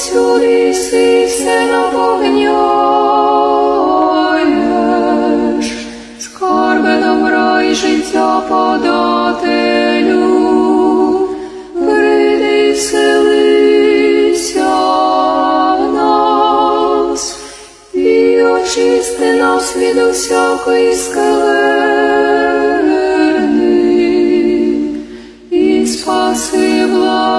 Сюди сися на вогнеш, скорби добро і життя подателю, прийди селися в нас і очисти нас від усякої скелени, і спаси влад.